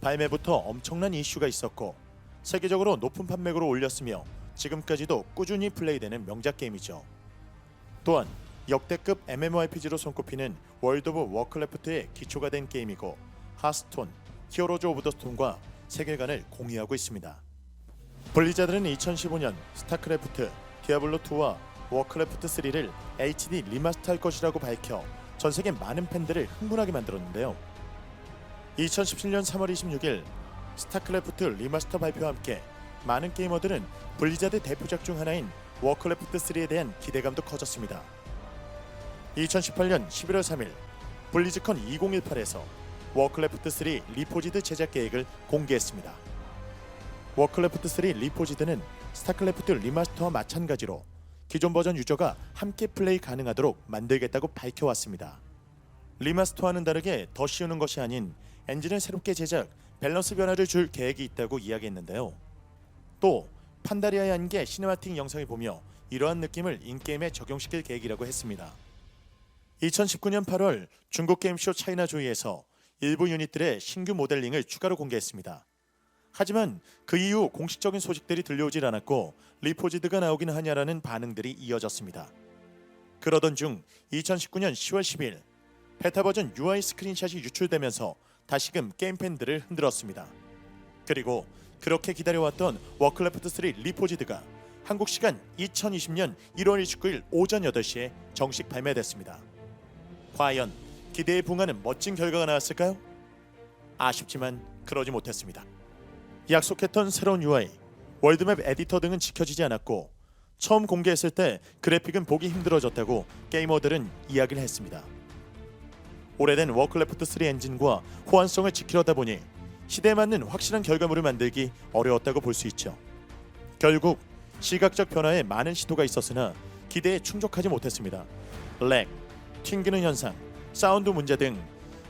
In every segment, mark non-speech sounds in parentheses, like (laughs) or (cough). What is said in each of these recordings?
발매부터 엄청난 이슈가 있었고 세계적으로 높은 판매고를 올렸으며 지금까지도 꾸준히 플레이되는 명작 게임이죠. 또한 역대급 MMORPG로 손꼽히는 월드 오브 워크래프트의 기초가 된 게임이고 하스톤, 히어로즈 오브 더 스톤과 세계관을 공유하고 있습니다. 블리자드는 2015년 스타크래프트, 디아블로 2와 워크래프트 3를 HD 리마스터할 것이라고 밝혀 전 세계 많은 팬들을 흥분하게 만들었는데요. 2017년 3월 26일 스타크래프트 리마스터 발표와 함께 많은 게이머들은 블리자드 대표작 중 하나인 워크래프트 3에 대한 기대감도 커졌습니다. 2018년 11월 3일 블리즈컨 2018에서 워크래프트 3 리포지드 제작 계획을 공개했습니다. 워크래프트 3 리포지드는 스타크래프트 리마스터와 마찬가지로 기존 버전 유저가 함께 플레이 가능하도록 만들겠다고 밝혀왔습니다. 리마스터와는 다르게 더 씌우는 것이 아닌 엔진을 새롭게 제작, 밸런스 변화를 줄 계획이 있다고 이야기했는데요. 또 판다리아의 한계 시네마틱 영상을 보며 이러한 느낌을 인게임에 적용시킬 계획이라고 했습니다. 2019년 8월 중국 게임쇼 차이나 조이에서 일부 유닛들의 신규 모델링을 추가로 공개했습니다. 하지만 그 이후 공식적인 소식들이 들려오질 않았고 리포지드가 나오긴 하냐라는 반응들이 이어졌습니다. 그러던 중 2019년 10월 10일 베타 버전 UI 스크린샷이 유출되면서 다시금 게임 팬들을 흔들었습니다. 그리고 그렇게 기다려왔던 워크래프트 3 리포지드가 한국 시간 2020년 1월 29일 오전 8시에 정식 발매됐습니다. 과연 기대에 부응하는 멋진 결과가 나왔을까요? 아쉽지만 그러지 못했습니다. 약속했던 새로운 UI, 월드맵 에디터 등은 지켜지지 않았고 처음 공개했을 때 그래픽은 보기 힘들어졌다고 게이머들은 이야기를 했습니다. 오래된 워크래프트 3 엔진과 호환성을 지키려다 보니 시대에 맞는 확실한 결과물을 만들기 어려웠다고 볼 수 있죠. 결국 시각적 변화에 많은 시도가 있었으나 기대에 충족하지 못했습니다. 렉, 튕기는 현상, 사운드 문제 등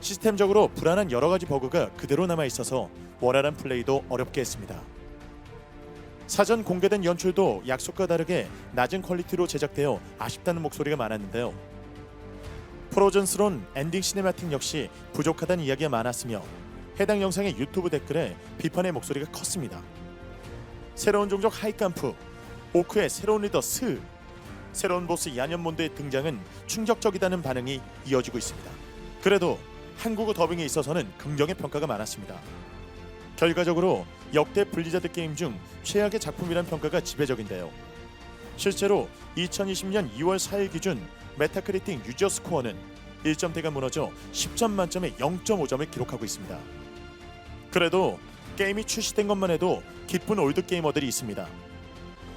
시스템적으로 불안한 여러 가지 버그가 그대로 남아 있어서 원활한 플레이도 어렵게 했습니다. 사전 공개된 연출도 약속과 다르게 낮은 퀄리티로 제작되어 아쉽다는 목소리가 많았는데요. 프로즌스론 엔딩 시네마틱 역시 부족하다는 이야기가 많았으며 해당 영상의 유튜브 댓글에 비판의 목소리가 컸습니다. 새로운 종족 하이kam프, 오크의 새로운 리더 스, 새로운 보스 야년몬드의 등장은 충격적이다는 반응이 이어지고 있습니다. 그래도 한국어 더빙에 있어서는 긍정의 평가가 많았습니다. 결과적으로 역대 블리자드 게임 중 최악의 작품이란 평가가 지배적인데요. 실제로 2020년 2월 4일 기준 메타크리틱 유저 스코어는 1점대가 무너져 10점 만점에 0.5점을 기록하고 있습니다. 그래도 게임이 출시된 것만 해도 기쁜 올드 게이머들이 있습니다.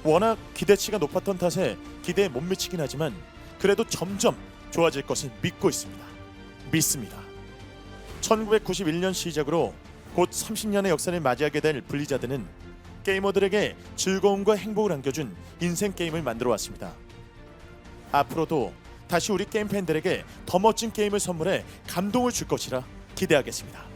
워낙 기대치가 높았던 탓에 기대에 못 미치긴 하지만 그래도 점점 좋아질 것을 믿고 있습니다. 믿습니다. 1991년 시작으로 곧 30년의 역사를 맞이하게 될 블리자드는 게이머들에게 즐거움과 행복을 안겨준 인생 게임을 만들어 왔습니다. 앞으로도 다시 우리 게임 팬들에게 더 멋진 게임을 선물해 감동을 줄 것이라 기대하겠습니다.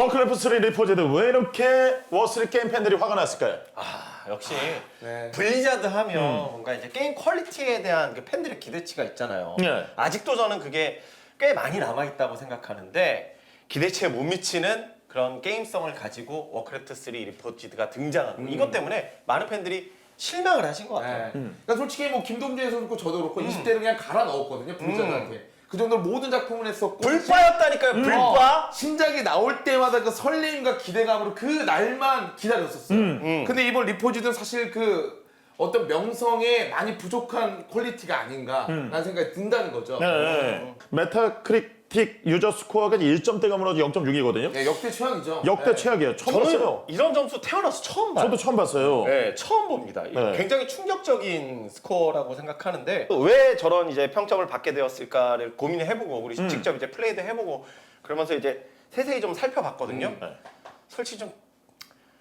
워크래프트 3 리포제드 왜 이렇게 워스리 게임 팬들이 화가 났을까요? 아 역시 네. 블리자드 하면 뭔가 이제 게임 퀄리티에 대한 그 팬들의 기대치가 있잖아요. 네. 아직도 저는 그게 꽤 많이 남아 있다고 생각하는데 기대치에 못 미치는 그런 게임성을 가지고 워크래프트 3 리포지드가 등장하고 이것 때문에 많은 팬들이 실망을 하신 것 같아요. 네. 그러니까 솔직히 뭐 김동준에서 그렇고 저도 그렇고 20대를 그냥 갈아 넣었거든요 블리자드한테. 그 정도로 모든 작품을 했었고 불빠였다니까요. 불빠. 어, 신작이 나올 때마다 그 설렘과 기대감으로 그 날만 기다렸었어요. 음. 근데 이번 리포지는 사실 그 어떤 명성에 많이 부족한 퀄리티가 아닌가라는 생각이 든다는 거죠. 네. 네. 메타크리틱 유저 스코어가 1점대가 무너져 0.6이거든요. 네, 역대 최악이죠. 역대 네. 최악이에요. 처음 저는 봤어요. 이런 점수 태어나서 처음 봐요. 저도 처음 봤어요. 네, 처음 봅니다. 네. 굉장히 충격적인 스코어라고 생각하는데 왜 저런 이제 평점을 받게 되었을까를 고민을 해보고 우리 직접 이제 플레이도 해보고 그러면서 이제 세세히 좀 살펴봤거든요. 네. 솔직히 좀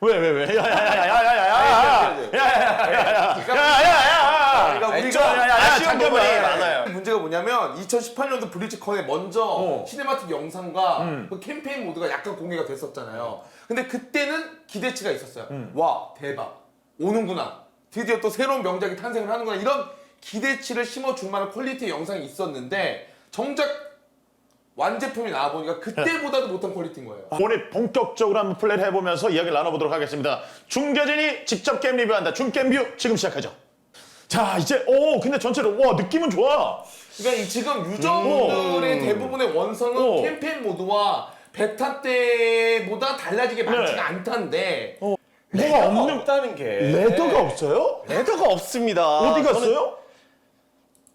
왜, 왜, 왜? 야, 야, 야, 야, 야, 야, 야, 야, 야, 그러니까 아니, 우리가 좀 아쉬운 잠깐만. 부분이 많아요. 문제가 뭐냐면 2018년도 블리츠 컨에 먼저 어. 시네마틱 영상과 음. 그 캠페인 모드가 약간 공개가 됐었잖아요. 근데 그때는 기대치가 있었어요. 음. 와 대박 오는구나. 드디어 또 새로운 명작이 탄생을 하는구나. 이런 기대치를 심어줄 만한 퀄리티의 영상이 있었는데 정작 완제품이 나와보니까 그때보다도 못한 퀄리티인 거예요. 오늘 본격적으로 한번 플레이를 해보면서 이야기를 나눠보도록 하겠습니다. 중계진이 직접 게임 리뷰한다. 중게임뷰 지금 시작하죠. 자, 이제, 오, 근데 전체로, 와, 느낌은 좋아. 그러니까 이 지금 유저들의 음. 대부분의 원성은 어. 캠페인 모드와 베타 때보다 달라지게 많지가 네. 않다는데 뭐가 레더가 없는, 없다는 게 레더가 없어요? 레더가 없습니다. 어디 갔어요?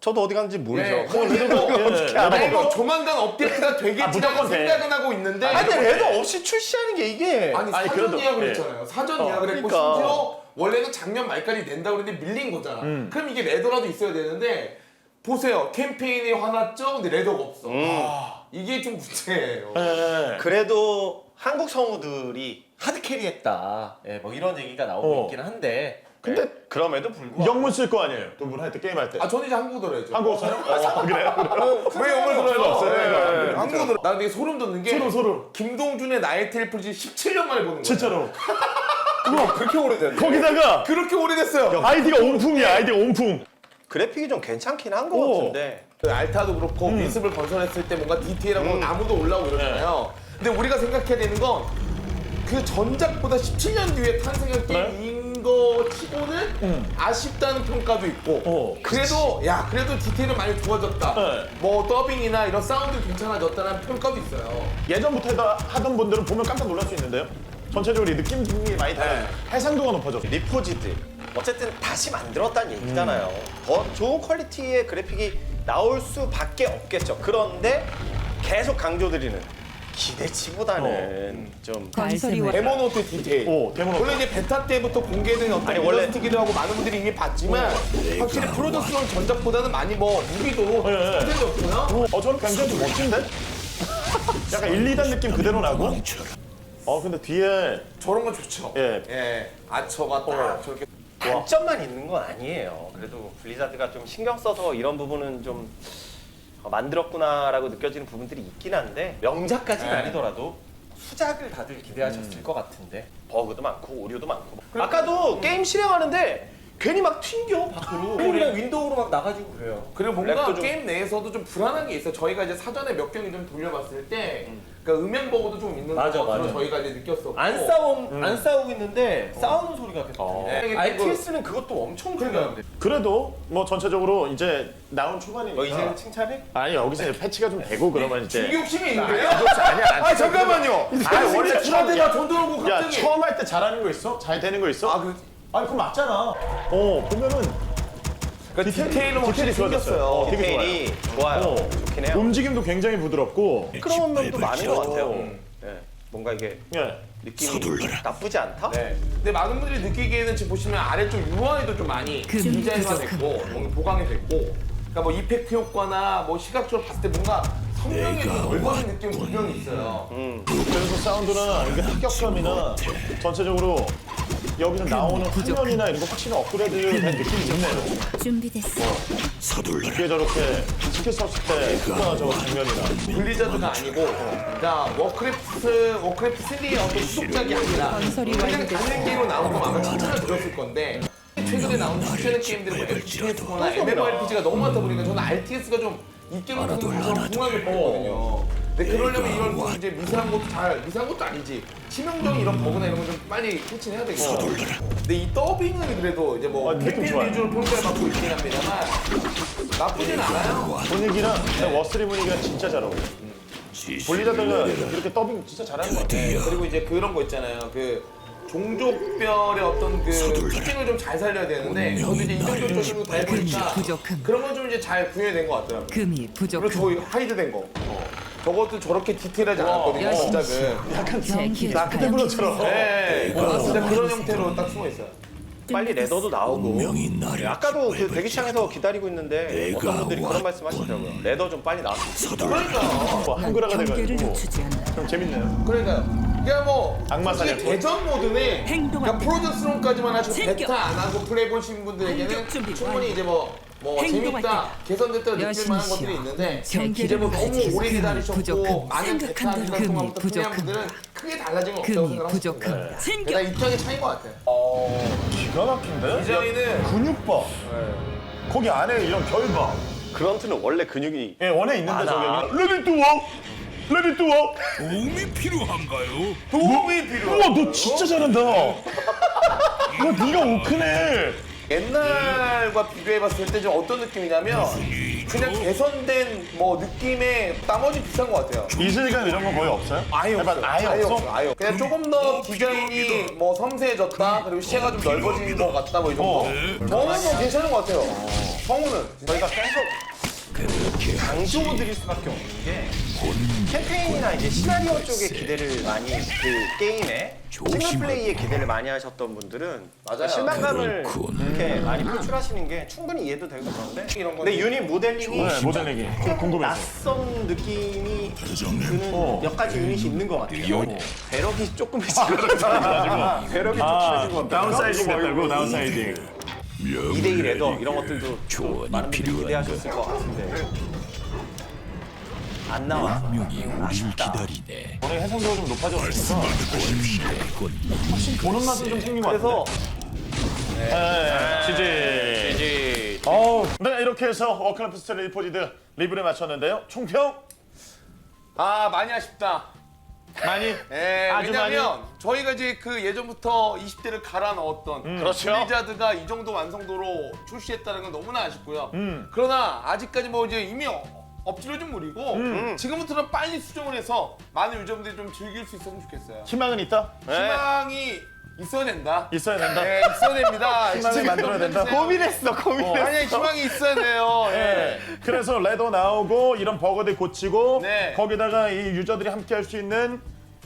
저도 어디 갔는지 모르죠. 네, 그걸 근데 레더가 뭐- 어떻게 네, 알아? 아니 뭐 조만간 업데이트가 되겠지라고 무조건 돼. 생각은 하고 있는데 아니 근데 레더 없이 출시하는 게 이게 아니, 아니, 사전 그래도- 예약을 예. 했잖아요. 사전 어, 예약을 했고 그러니까. 심지어 원래는 작년 말까지 낸다고 그랬는데 밀린 거잖아. 음. 그럼 이게 레더라도 있어야 되는데 보세요. 캠페인이 화났죠? 근데 레더가 없어. 음. 아, 이게 좀 문제예요. 네. 그래도 한국 성우들이 하드 캐리했다. 예, 뭐 이런 얘기가 나오고 어. 있긴 한데. 근데 예, 그럼에도 불구하고 영문 쓸 거 아니에요? 두 분 할 때, 게임 할 때. 아 저는 이제 한국어로 해야죠. 한국어 써요? 어, 그래요? 왜 영어를 들어요? 없어요. 네, 네, 네, 네. 한국어로. 나 되게 소름 돋는 게 소름, 소름. 김동준의 나이트 엘프지 17년 만에 보는 거야. 진짜로. (laughs) 그렇게 오래됐네. 거기다가 그렇게 오래됐어요. 아이디가 온풍이야, 아이디가 온풍. 그래픽이 좀 괜찮긴 한 것 오. 같은데. 그 알타도 그렇고 음. 미습을 건설했을 때 뭔가 디테일하고 나무도 올라오고 이러잖아요. 네. 근데 우리가 생각해야 되는 건 그 전작보다 17년 뒤에 탄생한 네. 게임인 거 치고는 아쉽다는 평가도 있고 음. 어. 그래도 야 그래도 디테일은 많이 좋아졌다. 네. 뭐 더빙이나 이런 사운드 괜찮아졌다는 평가도 있어요. 예전부터 하던 분들은 보면 깜짝 놀랄 수 있는데요. 전체적으로 이 느낌이 많이 달라요. 해상도가 높아졌어. 리포지드. 어쨌든 다시 만들었다는 얘기잖아요. 더 좋은 퀄리티의 그래픽이 나올 수밖에 없겠죠. 그런데 계속 강조드리는 기대치보다는 좀 건설이 완 데모노트 디테일. 오, 데모노트. 물론 이제 베타 때부터 공개된 어떤 아니, 원래- 일러스트기도 하고 많은 분들이 이미 봤지만 확실히 프로덕션 전작보다는 많이 뭐 무기도 네, 네. 스타일이었구나. 어, 저는 굉장히 좀 멋진데? 약간 1, 2단 느낌 그대로 나고. 어, 근데 뒤에 저런 건 좋죠. 예. 예. 아처가 딱 저렇게 단점만 있는 건 아니에요. 그래도 블리자드가 좀 신경 써서 이런 부분은 좀 어, 만들었구나라고 느껴지는 부분들이 있긴 한데 명작까지는 네. 아니더라도 수작을 다들 기대하셨을 것 같은데. 버그도 많고 오류도 많고. 아까도 게임 실행하는데 괜히 막 튕겨 밖으로 그냥 윈도우로 막 나가지고 그래요. 그리고 뭔가 랩도 좀- 게임 내에서도 좀 불안한 게 있어요. 저희가 이제 사전에 몇 경기 좀 돌려봤을 때, 그러니까 음향 버그도 좀 있는 맞아, 것 같아서 맞아. 저희가 이제 느꼈었고. 안 싸움 안 싸우고 있는데 싸우는 소리가 계속 어. 들려. 네. RTS는 그것도 엄청. 중요한데. 그래도 뭐 전체적으로 이제 나온 초반이니까. 너 이제는 칭찬해? 아니 여기서 이제 패치가 좀 되고 그러면 이제 중기 욕심이 있는데요? 아니야. 아 잠깐만요. 아, 원래 저한테 처음- 나돈 들어오고 야 갑자기. 처음 할 때 잘하는 거 있어? 잘 되는 거 있어? 아 그. 아니 그거 맞잖아. 어 보면은 그러니까 디테일은 확실히. 좋아졌어요. 되게 디테일이 좋아요. 어. 좋긴 해요. 움직임도 굉장히 부드럽고. 시끄러운 면도 많은 것 같아요. 음. 예, 뭔가 이게 예. 느낌이 나쁘지 않다? 네. 근데 많은 분들이 느끼기에는 지금 보시면 아래쪽 유화에도 좀 많이 그 디자인화 부족한. 됐고 뭔가 보강이 됐고 그러니까 뭐 이펙트 효과나 뭐 시각적으로 봤을 때 뭔가 성명이 좀 넓어진 느낌 분명히 있어요. 그래서 사운드나 이게 합격감이나 전체적으로 여기서 나오는 화면이나 이런 거 확실히 업그레이드 된 느낌이 있네요. 준비됐어. 뒤에 저렇게 스킬 썼을 때저 장면이나. 블리자드가 아니고 그러니까 워크래프트 워크래프트 3의 어떤 후속작이 아니라 건설이 그냥 완료됐어. 다른 게임으로 나온 거 아마 칭찬을 들었을 건데 최근에 나온 추천의 게임들은 뭐 FPS거나 MMORPG가 너무 많다 보니까 저는 RTS가 좀 인기를 좀 궁금하게 보거든요. 근데 그러려면 이런 뭐 이제 미세한 것도 잘 미세한 것도 아니지 치명적인 이런 버그나 이런 건 좀 빨리 캐치해야 되겠죠. 근데 이 더빙은 그래도 이제 뭐 아, 느낌 캠페인 좋아요. 위주로 평가를 받고 있긴 합니다만 나쁘진 않아요. 분위기랑 근데 워스리 분위기가 진짜 잘 어울려. 블리자드가 이렇게 더빙 진짜 잘하는 것 같아. 네, 그리고 이제 그런 거 있잖아요. 그 종족별의 어떤 그 특징을 좀 잘 살려야 되는데 저도 이제 이 정도 조심도 다 해보니까 부족함. 그런 건 좀 이제 잘 구현된 것 같더라고요. 금이 그리고 부족함. 저 하이드 된 거. 저것도 저렇게 디테일하지 않았거든요. 시작은. 제 길을 그때블러처럼. 네. 진짜 그런 형태로 딱 숨어 있어요. 빨리 레더도 나오고 네, 아까도 그 대기창에서 기다리고 있는데 어떤 분들이 그런 말씀 하시더라고요 레더 좀 빨리 나왔으면 그러니까. 뭐 한글화가 경계를 돼가지고 늦추지. 좀 재밌네요. 그러니까요. 그러니까 뭐 악마 솔직히 사냥. 대전 모드는 행동할 그러니까 프로듀스론까지만 하시고 챙겨. 베타 안 하고 플레이 보신 분들에게는 공격 준비 충분히 완료. 이제 뭐, 뭐 행동할 재밌다, 때다. 개선됐다 느낄 여신이시여. 만한 것들이 있는데 제 길을 너무 오래. 기다리셨고 부족함. 많은 생각한 기간 대로 부족함. 분들은 크게 달라진 건 없다고 금이 생각하시면 돼요. 부족합니다. 챙겨. 그러니까 입장의 차이인 것 같아요. 기가 막힌데? 디자인은 근육 봐. 거기 안에 이런 결 봐. 그런트는 원래 근육이 예, 원에 있는데. 저게. 레디 투 워! 레디 투 워! 도움이 필요한가요? 도움이 필요해. 우와, 너 진짜 잘한다. 와, 네가 오크네. 옛날과 비교해봤을 때 좀 어떤 느낌이냐면 그냥 개선된 뭐 느낌의 나머지 비슷한 것 같아요. 이슬감 이런 거 거의 없어요? 아예 없어요. 아예 없어? 아예 없어. 그냥 조금 더 디자인이 뭐 섬세해졌다. 그리고 시야가 좀 넓어진 것 같다. 뭐 이 정도. 저는 뭐 괜찮은 것 같아요. 성우는 저희가 계속 강조드릴 수밖에 없는 게 캠페인이나 이제 시나리오 쪽에 기대를 많이 그 게임에 싱글 플레이에 기대를 많이 하셨던 분들은 맞아요. 실망감을 이렇게 많이 표출하시는 게 충분히 이해도 되고 그런데 이런 근데 유닛 모델링이 네, 모델링이. 좀 궁금해서. 낯선 느낌이 드는 몇 가지 유닛이 있는 것 같아요. 배럭이 조금 해지고 배럭이 아, 조금 해지고 다운사이징 됐다고, 다운사이징. 2대1 레더 이런 것들도 또 많은 분들이 기대하셨을 것 같은데 안 나와서 아쉽다. 오늘 해상도가 좀 높아졌으니까 확실히 보는 맛은 좀 생긴 것 같아요. 그래서 네, 지지. 이제 어우, 네, 이렇게 해서 워크래프트 스토리 리포지드 리뷰를 마쳤는데요. 총평 아 많이 아쉽다. 많이 예, (laughs) 아주 왜냐면 저희가 이제 그 예전부터 20대를 갈아 넣었던 그렇죠. 블리자드가 이 정도 완성도로 출시했다는 건 너무나 아쉽고요. 음. 그러나 아직까지 뭐 이제 이미 어- 엎질러진 물이고 음. 지금부터는 빨리 수정을 해서 많은 유저분들이 좀 즐길 수 있었으면 좋겠어요. 희망은 있다. 희망이 있어야 된다. 있어야 된다. 네, 있어야 됩니다. (laughs) 희망을 만들어야 된다. 해주세요. 고민했어 고민했어. 아니 희망이 있어야 돼요. 예. (laughs) 네. 그래서 레더 나오고 이런 버거들 고치고 네. 거기다가 이 유저들이 함께 할 수 있는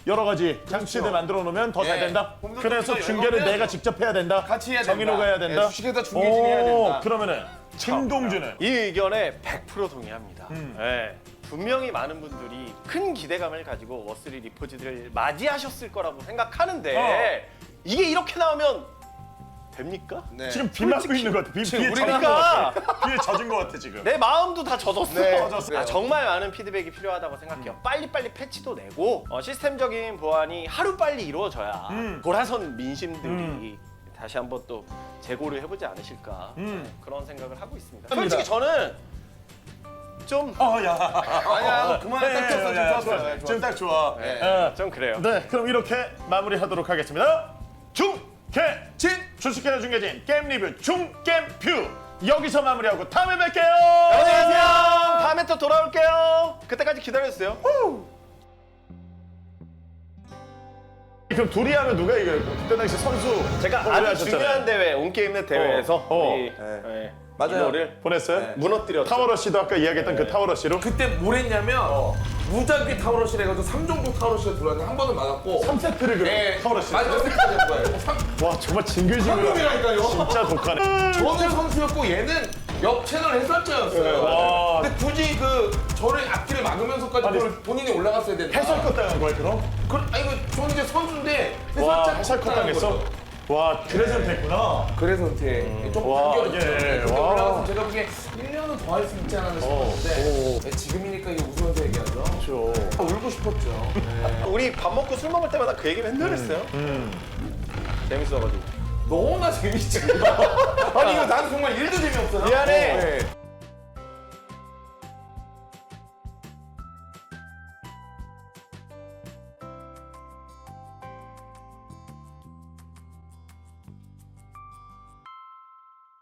여러 가지 장치들 만들어 놓으면 더잘 네. 된다. 그래서 또 중계를. 내가 직접 해야 된다. 같이 해야 된다. 정인호가 해야 된다. 네, 주식회사 중계진이 해야 오, 된다. 그러면은 김동준은 이 의견에 100% 동의합니다. 음. 예. 분명히 많은 분들이 큰 기대감을 가지고 워스리 리포지들을 맞이하셨을 거라고 생각하는데 어. 이게 이렇게 나오면 됩니까? 네. 지금 비 맞고 있는 것 같아. 비, 비에 우리가 같아. 비에 젖은 것 같아 지금. 내 마음도 다 젖었어. 네, 젖었어요. 아, 정말 많은 피드백이 필요하다고 생각해요. 빨리빨리 패치도 내고 어, 시스템적인 보완이 하루 빨리 이루어져야 음. 돌아선 민심들이 다시 한번 또 재고를 해보지 않으실까 음. 그런 생각을 하고 있습니다. 합니다. 솔직히 저는 좀 어, 야. 아니야 그만 네, 딱 야, 좋았어요. 좋아. 지금 딱 좋아. 네. 예. 좀 그래요. 네, 그럼 이렇게 마무리하도록 하겠습니다. 중계진 주식회사 중계진 게임 리뷰 중게임뷰 여기서 마무리하고 다음에 뵐게요. 안녕하세요. 다음에 또 돌아올게요. 그때까지 기다려주세요. 그럼 둘이 하면 누가 이겨요? 그때 당시 선수 제가 아주 하셨잖아요. 중요한 대회 온게임넷 대회에서 어, 어. 우리 네. 네. 맞아요. 이거를 보냈어요? 네. 무너뜨렸죠. 타워러시도 아까 이야기했던 그 타워러시로 그때 뭘 했냐면 무작위 타워러시를 해가지고 3종족 타워러시가 들어왔는데 한 번은 맞았고 3세트를 그 네, 타워러시. 마지막 세트까지 한 거예요. 삼- 와 정말 징글징글. 상금이라니까요. 진짜 독하네. 저는 선수였고 얘는 옆 채널 해설자였어요. 와. 근데 굳이 그 저를 앞길을 막으면서까지 아니, 그걸 본인이 올라갔어야 된다. 해설컷 당한 거야 그럼? 그, 아니 그 저는 이제 선수인데 와 해설자 해설컷 당했어? 와 그래서 됐구나. 그래서 선택. 좀 와, 단계였죠. 예, 그때 와. 올라가서 제가 보기엔 1년은 더 할 수 있지 않았나 싶었는데 네, 지금이니까 이게 웃으면서 얘기하죠. 그렇죠. 아, 울고 싶었죠. 우리 밥 먹고 술 먹을 때마다 그 얘기 맨날 했어요. 재밌어가지고. 너무나 재밌지. (laughs) 아니 이거 나는 정말 일도 재미없어요. 미안해. 네.